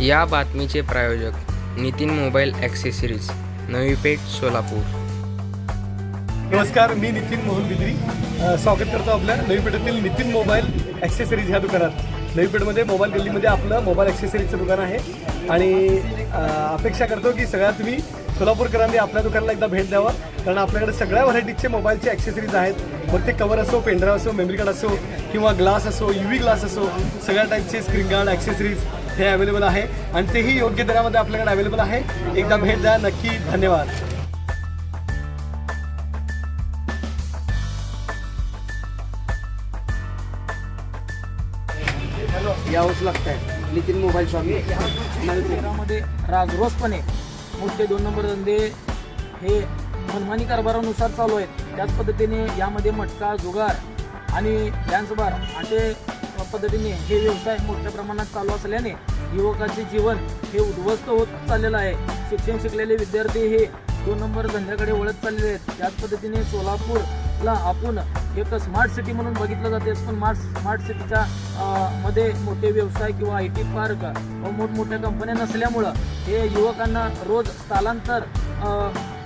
या बातमीचे प्रायोजक Nitin mobile accessories Navi Peth Solapur. नमस्कार मी नितीन मोहन बिद्री. स्वागत करतो आपल्या नवी पेठेतील नितीन मोबाईल ॲक्सेसरीज ह्या दुकानात. नवी पेठमध्ये मोबाईल गल्लीमध्ये आपलं मोबाईल ॲक्सेसरीजचं दुकान आहे. आणि अपेक्षा करतो की सगळ्या तुम्ही सोलापूरकरांनी आपल्या दुकानाला एकदा भेट द्यावा. कारण आपल्याकडे सगळ्या व्हरायटीचे मोबाईलचे ॲक्सेसरीज आहेत. मग ते कवर असो पेनड्राईव्ह असो मेमरी कार्ड असो किंवा ग्लास असो यू व्ही ग्लास असो सगळ्या टाईपचे स्क्रीन गार्ड ॲक्सेसरीज हे अवेलेबल आहे. आणि तेही योग्य दरामध्ये आपल्याकडे अवेलेबल आहे. एकदा भेट द्या. नक्की धन्यवाद. यावंच लागतंय. नितीन मोबाईल शॉपमध्ये शहरामध्ये राजरोसपणे मोठे दोन नंबर धंदे हे मनमानी कारभारानुसार चालू आहेत. त्याच पद्धतीने यामध्ये मटका जुगार आणि डॅन्स बार असे पद्धतीने हे व्यवसाय मोठ्या प्रमाणात चालू असल्याने युवकाचे जीवन हे उद्ध्वस्त होत चाललेलं आहे. शिक्षण शिकलेले विद्यार्थी हे दोन नंबर धंद्याकडे वळत चाललेले आहेत. त्याच पद्धतीने सोलापूरला आपण एक स्मार्ट सिटी म्हणून बघितलं जाते. पण स्मार्ट स्मार्ट सिटीच्या मध्ये मोठे व्यवसाय किंवा आय टी पार्क व मोठमोठ्या कंपन्या नसल्यामुळं हे युवकांना रोज स्थलांतर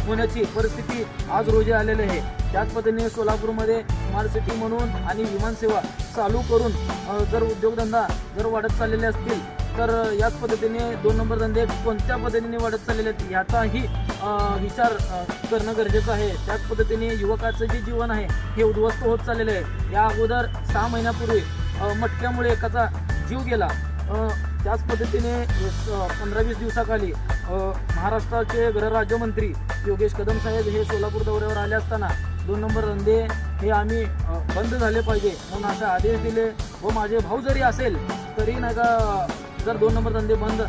होण्याची परिस्थिती आज रोजी आलेली आहे. त्याच पद्धतीने सोलापूरमध्ये स्मार्ट सिटी म्हणून आणि विमानसेवा चालू करून जर उद्योगधंदा जर वाढत चाललेले असतील तर याच पद्धतीने दोन नंबर धंदे कोणत्या पद्धतीने वाढत चाललेले आहेत याचाही विचार करणं गरजेचं आहे. त्याच पद्धतीने युवकाचं जे जीवन आहे हे उद्ध्वस्त होत चाललेलं आहे. या अगोदर सहा महिन्यापूर्वी मटक्यामुळे एकाचा जीव गेला. त्याच पद्धतीने पंधरा वीस दिवसाखाली महाराष्ट्राचे गृहराज्यमंत्री योगेश कदम साहेब हे सोलापूर दौऱ्यावर आले असताना दोन नंबर धंदे हे आम्ही बंद झाले पाहिजे म्हणून असे आदेश दिले. व माझे भाऊ जरी असेल तरी नाही का जर दोन नंबर धंदे बंद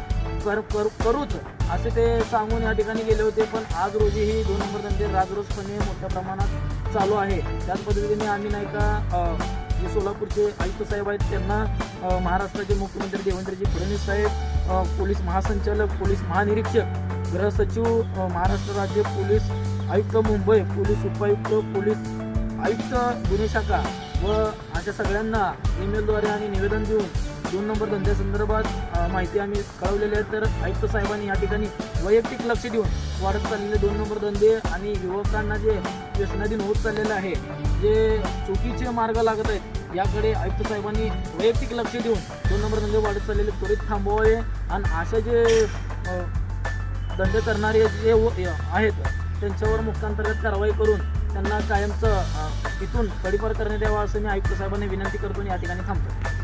कर कर करूच असे ते सांगून या ठिकाणी गेले होते. पण आज रोजी ही दोन नंबर धंदे राजरोजपणे मोठ्या प्रमाणात चालू आहे. त्याच पद्धतीने आम्ही नाही का जे सोलापूरचे आयुक्त साहेब आहेत त्यांना महाराष्ट्राचे मुख्यमंत्री देवेंद्रजी फडणवीस साहेब पोलीस महासंचालक पोलीस महानिरीक्षक गृहसचिव महाराष्ट्र राज्य पोलीस आयुक्त मुंबई पोलीस उपायुक्त पोलीस आयुक्त गुन्हे शाखा व अशा सगळ्यांना ईमेलद्वारे आणि निवेदन देऊन दोन नंबर धंद्यासंदर्भात संदर्भात माहिती आम्ही कळवलेली आहे. तर आयुक्त साहेबांनी या ठिकाणी वैयक्तिक लक्ष देऊन वाढत चाललेले दोन नंबर धंदे आणि युवकांना जे व्यसनाधीन होत चाललेलं आहे जे चुकीचे मार्ग लागत आहेत याकडे आयुक्त साहेबांनी वैयक्तिक लक्ष देऊन दोन नंबर धंदे वाढत चाललेले त्वरित थांबवावे आणि अशा जे धंदे करणारे जे आहेत त्यांच्यावर मुक्तांतर्गत कारवाई करून त्यांना कायमचं इथून तडीपार करण्यात यावा असं मी आयुक्त साहेबांनी विनंती करतो आणि या ठिकाणी थांबतो.